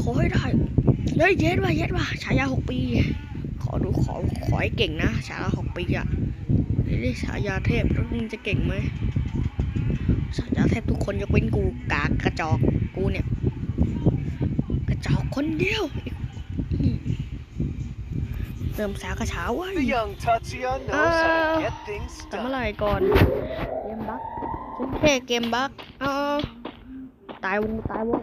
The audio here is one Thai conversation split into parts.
ขอให้ได้เฮ้ยเย็ดว่ะเย็ดว่ะฉายาหกปี ขอดูขอขอให้เก่งนะฉายาหกปีอะนี่ฉายาเทพแล้วมึงจะเก่งไหมฉายาเทพทุกคนยกเว้นกูกากกระจอกกูเนี่ย กระจอกคนเดียวอืมเริ่มสากระเช้าเว้ย The young Tatsuya knows how Uh, to get things แต่เมื่อ done. ไหร่ก่อนเกมบักฉันแค่เกมบักเออตายวงตายวง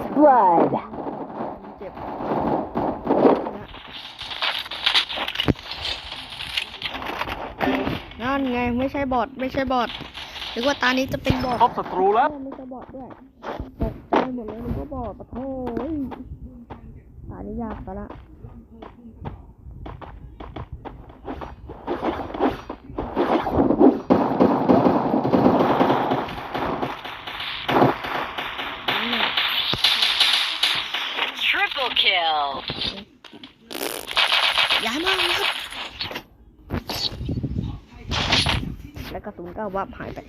First blood. เจ็บนะนั่นไงไม่ใช่บอดไม่ใช่บอดหรือว่าตานี้จะเป็นบอดพบศัตรูแล้วไม่ใช่บอดด้วยตกใจหมดเลยนึกว่าบอดปะโถ่เอ้ยตานี้ยากไปละ Triple kill. ย้ายมาครับ แล้วก ระสุนก็วับหายไป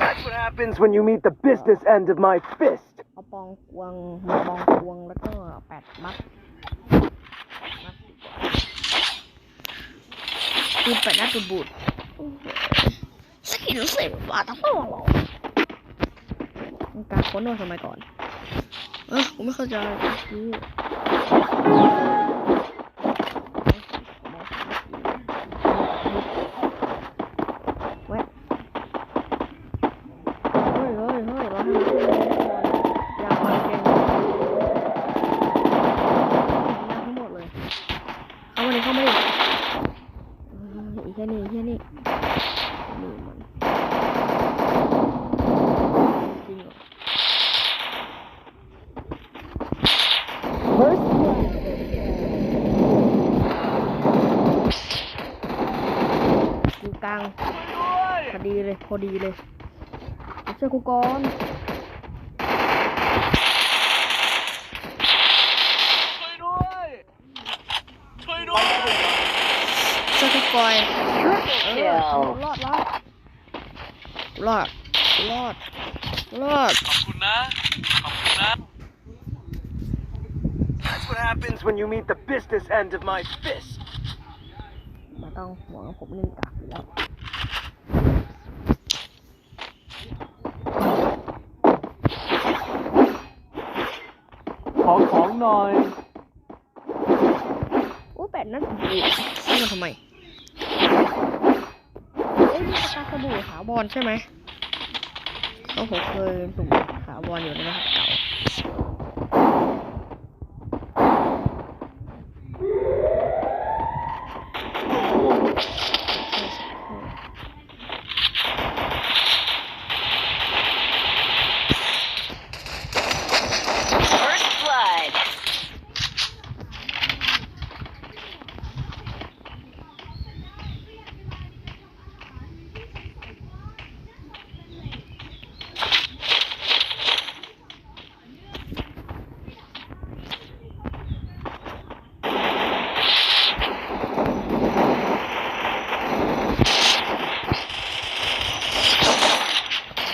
That's what happens when you meet the business end of my fist. เอาปองกวงมาปองกวงแล้วก็แปดมัดมัดปืนแปดนัดปืนบูดโอ้โหสกิลเสร็จว่าทั้งตัวหรอมันการค้นโน้ตสมัยก่อน เออกูไม่เข้าใจ เลย พอดีเลยมาช่วยกูก่อนช่วยด้วย ช่วยด้วยช่วยกูก่อนเออ Kill. รอดแล้วรอด รอด รอด ขอบคุณนะ ขอบคุณนะ That's what happens when you meet the business end of my fist. ไมาต้องห่วงผมเล่นกากอยู่แล้ว ขอของหน่อยโอ้แปดนั่นผมดูซื้อมาทำไมเอ้ยมีปากกาสบู่ขาวบอลใช่ไหมก็ผมเคยสุ่มขาวบอลอยู่ในรหัสเก่า First blood.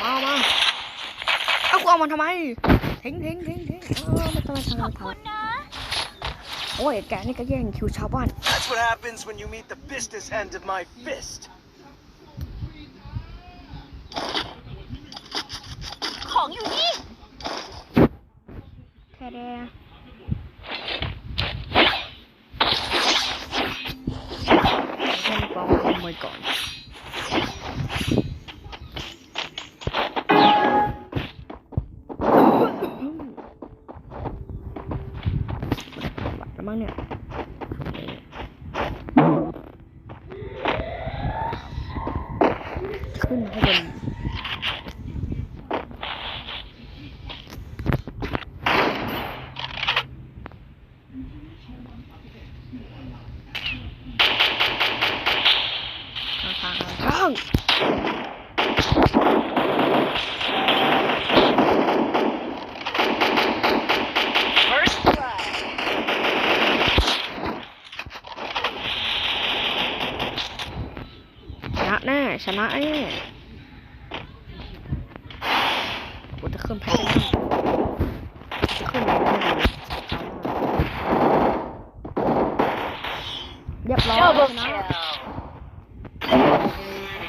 มามา เอากูเอามันทำไมทิ้งทิ้งทิ้งทิ้งเออไม่ต้องมาทำอะไรทำโอ้ยแกนี่ก็แย่งคิวชาวบ้าน That's what happens when you meet the business end of my fist. ของอยู่นี่แค่แดให้มันกองขโมยก่อน มั้งเนี่ยขึ้นให้บนข้างๆข้าง ชนะแน่กูจะขึ้นแพ้ได้จะขึ้นอะไรไม่รู้เรียบร้อยช Double นะ kill.